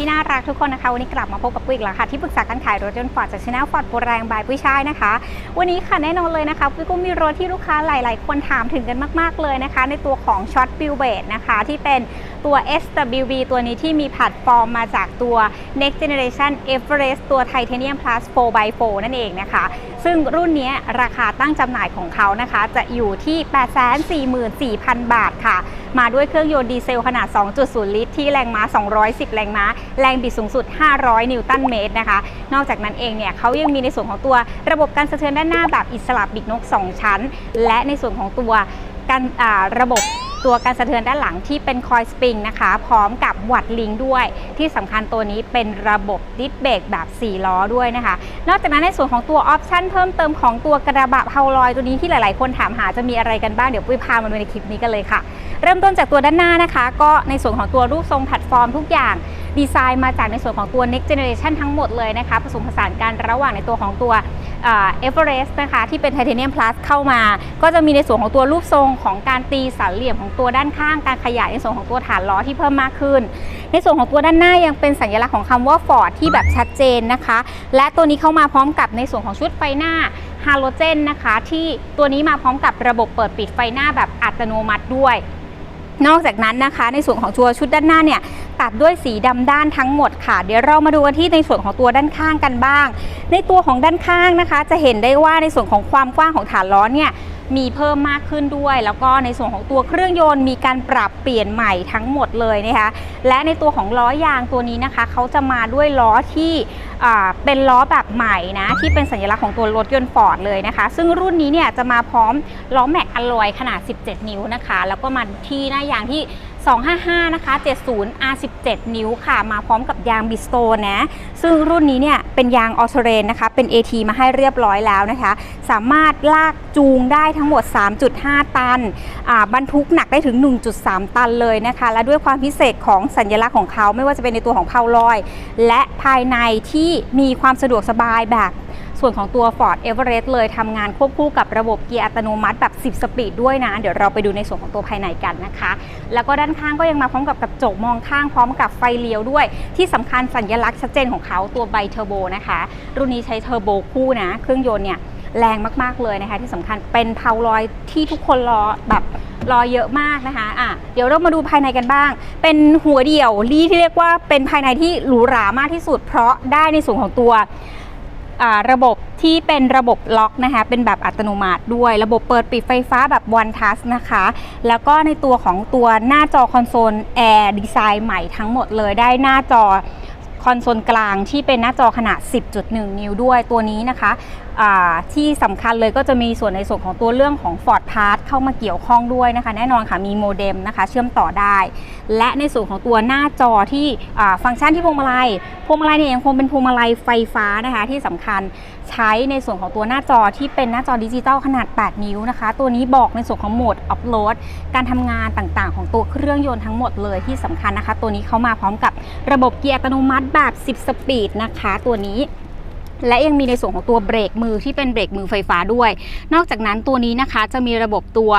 ที่น่ารักทุกคนนะคะ วันนี้กลับมาพบกับปุ้ยอีกแล้วค่ะ ที่ปรึกษาการขายรถยนต์ฟอร์ดจากช anel ฟอร์ดโปรแรงบายปุ้ยช่ายนะคะ วันนี้ค่ะแน่นอนเลยนะคะปุ้ยก็มีรถที่ลูกค้าหลาย ๆ คนถามถึงกันมาก ๆ เลยนะคะ ในตัวของ Short Bill b a s e นะคะที่เป็นตัว SWB ตัวนี้ที่มีแพลตฟอร์มมาจากตัว Next Generation Everest ตัว Titanium Plus 4x4 นั่นเองนะคะ ซึ่งรุ่นนี้ราคาตั้งจำหน่ายของเขานะคะ จะอยู่ที่ 844,000 บาทค่ะ มาด้วยเครื่องยนต์ดีเซลขนาด 2.0 ลิตรที่แรงม้า 210 แรงม้า แรงบิดสูงสุด 500 นิวตันเมตรนะคะ นอกจากนั้นเองเนี่ยเขายังมีในส่วนของตัวระบบการสะเทือนด้านหน้าแบบอิสระบิดนก 2 ชั้น และในส่วนของตัวการระบบ ตัวการสะเทือนด้านหลังที่เป็นคอยสปริงนะคะ พร้อมกับวัดลิงด้วย ที่สำคัญตัวนี้เป็นระบบดิสเบรกแบบ 4 ล้อด้วยนะคะ นอกจากนั้นในส่วนของตัวออปชั่นเพิ่มเติมของตัวกระบะเพาลอยตัวนี้ที่หลาย ๆ คนถามหาจะมีอะไรกันบ้าง เดี๋ยวปุ้ยพามาดูในคลิปนี้กันเลยค่ะ เริ่มต้นจากตัวด้านหน้านะคะ ก็ในส่วนของตัวรูปทรงแพลตฟอร์มทุกอย่าง ดีไซน์มาจากในส่วนของตัว next generation ทั้งหมดเลยนะคะผสมผสานกันระหว่างในตัวของตัวเอเวอเรสต์นะคะที่เป็น Titanium Plus เข้ามา ก็จะมีในส่วนของตัวรูปทรงของการตีสันเหลี่ยมของตัวด้านข้าง การขยายในส่วนของตัวฐานล้อที่เพิ่มมากขึ้น ในส่วนของตัวด้านหน้ายังเป็นสัญลักษณ์ของคำว่า Ford ที่แบบชัดเจนนะคะ และตัวนี้เข้ามาพร้อมกับในส่วนของชุดไฟหน้าฮาโลเจนนะคะ ที่ตัวนี้มาพร้อมกับระบบเปิดปิดไฟหน้าแบบอัตโนมัติด้วย นอกจากนั้นนะคะ ในส่วนของตัวชุดด้านหน้าเนี่ยตัดด้วยสีดำด้านทั้งหมดค่ะ เดี๋ยวเรามาดูกันที่ในส่วนของตัวด้านข้างกันบ้าง ในตัวของด้านข้างนะคะ จะเห็นได้ว่าในส่วนของความกว้างของฐานล้อเนี่ยมีเพิ่มมากขึ้นด้วย แล้วก็ในส่วนของตัวเครื่องยนต์มีการปรับเปลี่ยนใหม่ทั้งหมดเลยนะคะและในตัวของล้อยางตัวนี้นะคะเขาจะมาด้วยล้อที่ เป็นล้อแบบใหม่นะที่เป็นสัญลักษณ์ของตัวรถยนต์ฟอร์ดเลยนะคะ ซึ่งรุ่นนี้เนี่ยจะมาพร้อมล้อแม็กอลลอยขนาด 17 นิ้วนะคะ แล้วก็มาที่หน้ายางที่ 255 นะคะ 70 R17 นิ้วค่ะ มาพร้อมกับยางบิสโตนะ ซึ่งรุ่นนี้เนี่ยเป็นยางออเทเรนนะคะ เป็น AT มาให้เรียบร้อยแล้วนะคะ สามารถลากจูงได้ทั้งหมด 3.5 ตันอ่าบรรทุกหนักได้ถึง 1.3 ตันเลยนะคะ และด้วยความพิเศษของสัญลักษณ์ของเขาไม่ว่าจะเป็นในตัวของเพาลอย และภายในที่มีความสะดวกสบายแบบ ส่วนของตัว Ford Everest เลยทำงานควบคู่กับระบบเกียร์อัตโนมัติแบบ 10 สปีดด้วยนะ เดี๋ยวเราไปดูในส่วนของตัวภายในกันนะคะ แล้วก็ด้านข้างก็ยังมาพร้อมกับกระจกมองข้างพร้อมกับไฟเลี้ยวด้วย ที่สำคัญสัญลักษณ์ชัดเจนของเขาตัวไบเทอร์โบนะคะ รุ่นนี้ใช้เทอร์โบคู่นะ เครื่องยนต์เนี่ยแรงมาก ๆ เลยนะคะ ที่สำคัญเป็นเพาลอยที่ทุกคนรอแบบรอเยอะมากนะคะอะเดี๋ยวเรามาดูภายในกันบ้าง เป็นหัวเดี่ยวรีที่เรียกว่าเป็นภายในที่หรูหรามากที่สุด เพราะได้ในส่วนของตัว ระบบที่เป็นระบบล็อกนะคะ เป็นแบบอัตโนมัติด้วย ระบบเปิดปิดไฟฟ้าแบบ one touch นะคะ แล้วก็ในตัวของตัวหน้าจอคอนโซลแอร์ดีไซน์ใหม่ทั้งหมดเลยได้หน้าจอคอนโซลกลางที่เป็นหน้าจอขนาด 10.1 นิ้วด้วยตัวนี้นะคะ ที่สำคัญเลยก็จะมีส่วนในส่วนของตัวเรื่องของ Ford Pass เข้ามาเกี่ยวข้องด้วยนะคะ แน่นอนค่ะมีโมเด็มนะคะเชื่อมต่อได้ และในส่วนของตัวหน้าจอที่ฟังก์ชันที่พวงมาลัยพวงมาลัยเนี่ยยังคงเป็นพวงมาลัยไฟฟ้านะคะที่สำคัญใช้ในส่วนของตัวหน้าจอที่เป็นหน้าจอดิจิตอลขนาด 8 นิ้วนะคะ ตัวนี้บอกในส่วนของโหมดอัพโหลดการทำงานต่างๆ ของตัวเครื่องยนต์ทั้งหมดเลยที่สำคัญนะคะ ตัวนี้เขามาพร้อมกับระบบเกียร์อัตโนมัติแบบ 10 สปีดนะคะ ตัวนี้ และยังมีในส่วนของตัวเบรกมือที่เป็นเบรกมือไฟฟ้าด้วย นอกจากนั้นตัวนี้นะคะจะมีระบบตัว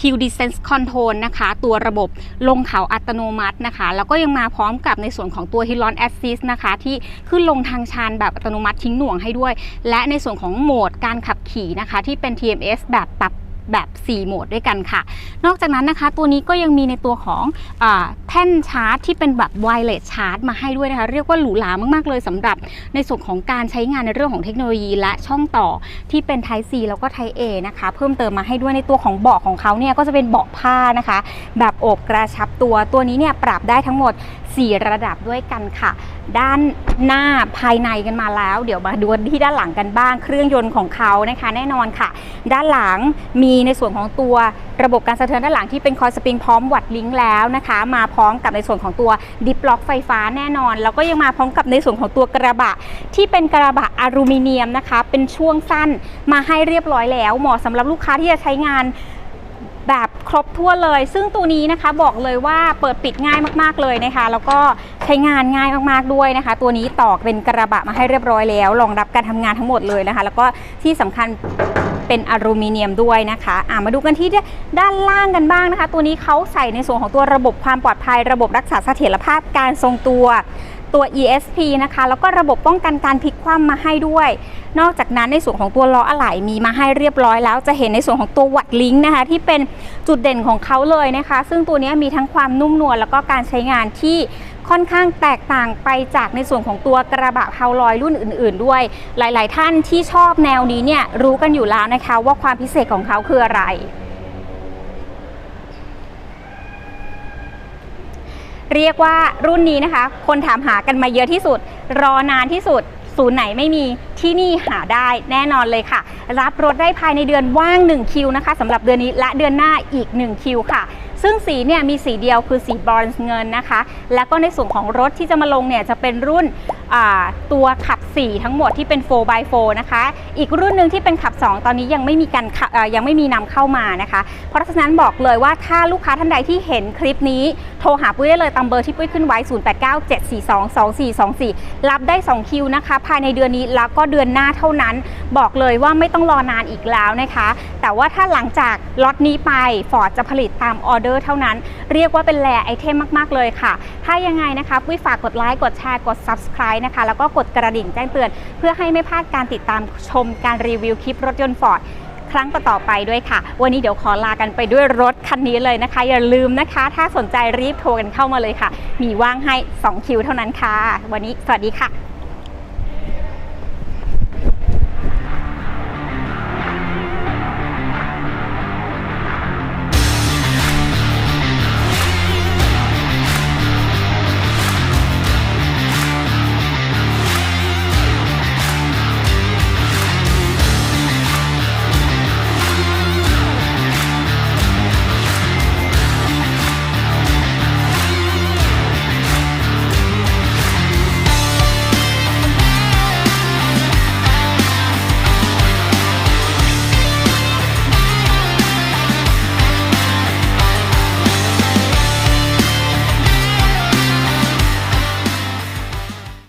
Hill Descent Control นะคะ ตัวระบบลงเขาอัตโนมัตินะคะ แล้วก็ยังมาพร้อมกับในส่วนของตัว Hill o n Assist นะคะ ที่ขึ้นลงทางชันแบบอัตโนมัติทิ้งหน่วงให้ด้วย และในส่วนของโหมดการขับขี่นะคะ ที่เป็น TMS แบบปรับ แบบ 4 โหมดด้วยกันค่ะ นอกจากนั้นนะคะ ตัวนี้ก็ยังมีในตัวของอแท่นชาร์จ ที่เป็นแบบไวเลสชาร์จมาให้ด้วยนะคะ เรียกว่าหรูหรามากๆเลยสำหรับในส่วนของการใช้งานในเรื่องของเทคโนโลยี และช่องต่อที่เป็น Type C แล้วก็ Type A นะคะ เพิ่มเติมมาให้ด้วยในตัวของเบาะของเขาเนี่ยก็จะเป็นเบาะผ้านะคะ แบบโอบกระชับตัวตัวนี้เนี่ยปรับได้ทั้งหมด 4 ระดับด้วยกันค่ะ ด้านหน้าภายในกันมาแล้ว เดี๋ยวมาดูที่ด้านหลังกันบ้างเครื่องยนต์ของเขานะคะ แน่นอนค่ะ ด้านหลังมีในส่วนของตัวระบบการสะเทือนด้านหลังที่เป็นคอยสปริงพร้อมวัดลิงก์แล้วนะคะ มาพร้อมกับในส่วนของตัวดิฟล็อกไฟฟ้าแน่นอน แล้วก็ยังมาพร้อมกับในส่วนของตัวกระบะ ที่เป็นกระบะอลูมิเนียมนะคะ เป็นช่วงสั้นมาให้เรียบร้อยแล้วเหมาะสำหรับลูกค้าที่จะใช้งานแบบครบทั่วเลย ซึ่งตัวนี้นะคะบอกเลยว่าเปิดปิดง่ายมากๆเลยนะคะ แล้วก็ใช้งานง่ายมากๆด้วยนะคะ ตัวนี้ต่อเป็นกระบะมาให้เรียบร้อยแล้วรองรับการทำงานทั้งหมดเลยนะคะ แล้วก็ที่สำคัญ เป็นอลูมิเนียมด้วยนะคะอะมาดูกันที่ด้านล่างกันบ้างนะคะ ตัวนี้เขาใส่ในส่วนของตัวระบบความปลอดภัย ระบบรักษาเสถียรภาพการทรงตัวตัว ESP นะคะ แล้วก็ระบบป้องกันการพลิกคว่ำมาให้ด้วย นอกจากนั้นในส่วนของตัวล้ออะไหล่มีมาให้เรียบร้อยแล้ว จะเห็นในส่วนของตัววัดลิงก์นะคะ ที่เป็นจุดเด่นของเขาเลยนะคะ ซึ่งตัวนี้มีทั้งความนุ่มนวลแล้วก็การใช้งานที่ ค่อนข้างแตกต่างไปจากในส่วนของตัวกระบะเพาลอยรุ่นอื่น ๆ ด้วย หลาย ๆ ท่านที่ชอบแนวนี้เนี่ยรู้กันอยู่แล้วนะคะว่าความพิเศษของเขาคืออะไรเรียกว่ารุ่นนี้นะคะ คนถามหากันมาเยอะที่สุด รอนานที่สุด ศูนย์ไหนไม่มีที่นี่หาได้แน่นอนเลยค่ะ รับรถได้ภายในเดือนว่าง 1 คิวนะคะสำหรับเดือนนี้และเดือนหน้าอีก 1 คิวค่ะ ซึ่งสีเนี่ยมีสีเดียวคือสีบรอนซ์เงินนะคะ แล้วก็ในส่วนของรถที่จะมาลงเนี่ยจะเป็นรุ่นตัวขับ 4 ทั้งหมดที่เป็น 4x4 นะคะ อีกรุ่นหนึ่งที่เป็นขับ 2 ตอนนี้ยังไม่มีการขับยังไม่มีนำเข้ามานะคะ เพราะฉะนั้นบอกเลยว่าถ้าลูกค้าท่านใดที่เห็นคลิปนี้โทรหาปุ้ยได้เลยตามเบอร์ที่ปุ้ยขึ้นไว้ 0897422424 รับได้ 2 คิวนะคะ ภายในเดือนนี้แล้วก็เดือนหน้าเท่านั้น บอกเลยว่าไม่ต้องรอนานอีกแล้วนะคะ แต่ว่าถ้าหลังจากล็อตนี้ไปฟอร์ดจะผลิตตามออเดอร์เท่านั้น เรียกว่าเป็นแรไอเทมมาก ๆ เลยค่ะ ถ้ายังไงนะคะปุ้ยฝากกดไลค์กดแชร์กด Subscribe นะคะ แล้วก็กดกระดิ่งแจ้งเตือน เพื่อให้ไม่พลาดการติดตามชมการรีวิวคลิปรถยนต์ฟอร์ดครั้งต่อๆไปด้วยค่ะ วันนี้เดี๋ยวขอลากันไปด้วยรถคันนี้เลยนะคะ อย่าลืมนะคะ ถ้าสนใจรีบโทรกันเข้ามาเลยค่ะ มีว่างให้ 2 คิวเท่านั้นค่ะ วันนี้สวัสดีค่ะ